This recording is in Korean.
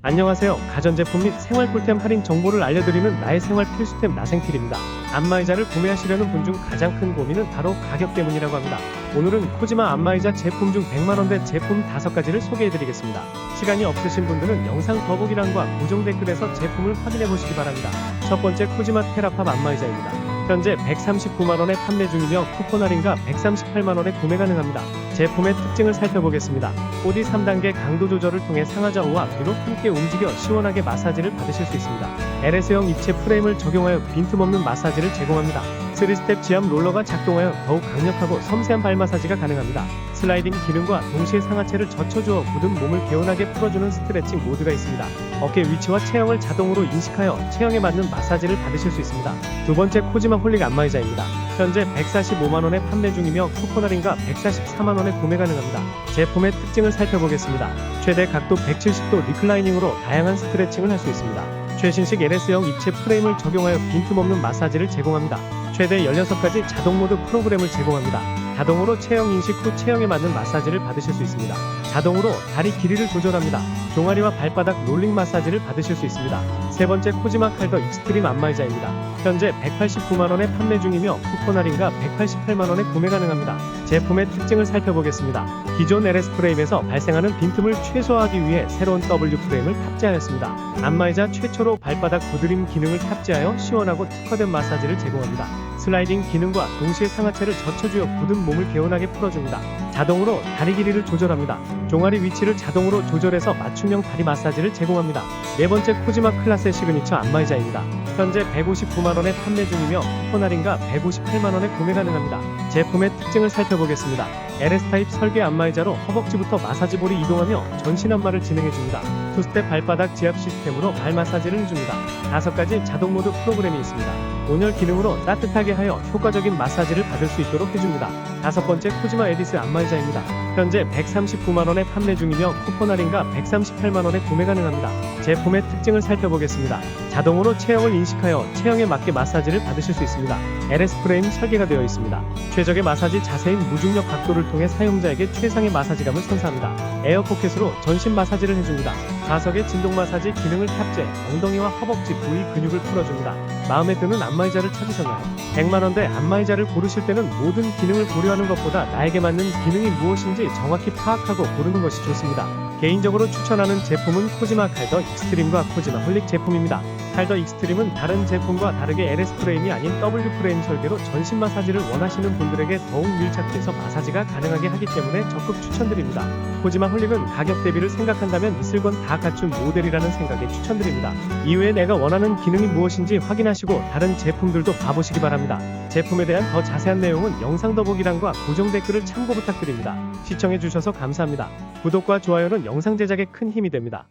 안녕하세요. 가전제품 및 생활 꿀템 할인 정보를 알려드리는 나의 생활 필수템 나생필입니다. 안마의자를 구매하시려는 분 중 가장 큰 고민은 바로 가격 때문이라고 합니다. 오늘은 코지마 안마의자 제품 중 100만원대 제품 5가지를 소개해드리겠습니다. 시간이 없으신 분들은 영상 더보기란과 고정 댓글에서 제품을 확인해보시기 바랍니다. 첫 번째 코지마 테라팝 안마의자입니다. 현재 139만원에 판매 중이며 쿠폰 할인가 138만원에 구매 가능합니다. 제품의 특징을 살펴보겠습니다. 보디 3단계 강도 조절을 통해 상하 좌 우와 뒤로 함께 움직여 시원하게 마사지를 받으실 수 있습니다. LS형 입체 프레임을 적용하여 빈틈없는 마사지를 제공합니다. 3스텝 지압 롤러가 작동하여 더욱 강력하고 섬세한 발 마사지가 가능합니다. 슬라이딩 기능과 동시에 상하체를 젖혀주어 굳은 몸을 개운하게 풀어주는 스트레칭 모드가 있습니다. 어깨 위치와 체형을 자동으로 인식하여 체형에 맞는 마사지를 받으실 수 있습니다. 두 번째 코지마 홀릭 안마의자입니다. 현재 145만원에 판매 중이며 쿠폰 할인가 144만원에 구매 가능합니다. 제품의 특징을 살펴보겠습니다. 최대 각도 170도 리클라이닝으로 다양한 스트레칭을 할 수 있습니다. 최신식 LS형 입체 프레임을 적용하여 빈틈없는 마사지를 제공합니다. 최대 16가지 자동 모드 프로그램을 제공합니다. 자동으로 체형 인식 후 체형에 맞는 마사지를 받으실 수 있습니다. 자동으로 다리 길이를 조절합니다. 종아리와 발바닥 롤링 마사지를 받으실 수 있습니다. 세 번째 코지마 칼더 익스트림 안마의자입니다. 현재 189만원에 판매 중이며 쿠폰 할인가 188만원에 구매 가능합니다. 제품의 특징을 살펴보겠습니다. 기존 LS 프레임에서 발생하는 빈틈을 최소화하기 위해 새로운 W 프레임을 탑재하였습니다. 안마의자 최초로 발바닥 부드림 기능을 탑재하여 시원하고 특화된 마사지를 제공합니다. 슬라이딩 기능과 동시에 상하체를 젖혀주어 굳은 몸을 개운하게 풀어줍니다. 자동으로 다리 길이를 조절합니다. 종아리 위치를 자동으로 조절해서 맞춤형 다리 마사지를 제공합니다. 네 번째 코지마 클라스의 시그니처 안마의자입니다. 현재 159만원에 판매 중이며 할인가 158만원에 구매 가능합니다. 제품의 특징을 살펴보겠습니다. LS타입 설계 안마의자로 허벅지부터 마사지볼이 이동하며 전신 안마를 진행해줍니다. 투스텝 발바닥 지압 시스템으로 발 마사지를 해줍니다. 다섯 가지 자동 모드 프로그램이 있습니다. 온열 기능으로 따뜻하게 하여 효과적인 마사지를 받을 수 있도록 해줍니다. 다섯 번째 코지마 에디스 안마의자입니다. 현재 139만원에 판매 중이며 쿠폰 할인가 138만원에 구매 가능합니다. 제품의 특징을 살펴보겠습니다. 자동으로 체형을 인식하여 체형에 맞게 마사지를 받으실 수 있습니다. LS 프레임 설계가 되어 있습니다. 최적의 마사지 자세인 무중력 각도를 통해 사용자에게 최상의 마사지감을 선사합니다. 에어 포켓으로 전신 마사지를 해줍니다. 좌석에 진동 마사지 기능을 탑재, 엉덩이와 허벅지 부위 근육을 풀어줍니다. 마음에 드는 안마의자를 찾으셨나요? 100만원대 안마의자를 고르실 때는 모든 기능을 고려하는 것보다 나에게 맞는 기능이 무엇인지 정확히 파악하고 고르는 것이 좋습니다. 개인적으로 추천하는 제품은 코지마 칼더 익스트림과 코지마 홀릭 제품입니다. 칼더 익스트림은 다른 제품과 다르게 LS 프레임이 아닌 W 프레임 설계로 전신 마사지를 원하시는 분들에게 더욱 밀착돼서 마사지가 가능하게 하기 때문에 적극 추천드립니다. 코지마 홀릭은 가격 대비를 생각한다면 있을 건 다 갖춘 모델이라는 생각에 추천드립니다. 이외에 내가 원하는 기능이 무엇인지 확인하시고 다른 제품들도 봐보시기 바랍니다. 제품에 대한 더 자세한 내용은 영상 더보기란과 고정 댓글을 참고 부탁드립니다. 시청해주셔서 감사합니다. 구독과 좋아요는 영상 제작에 큰 힘이 됩니다.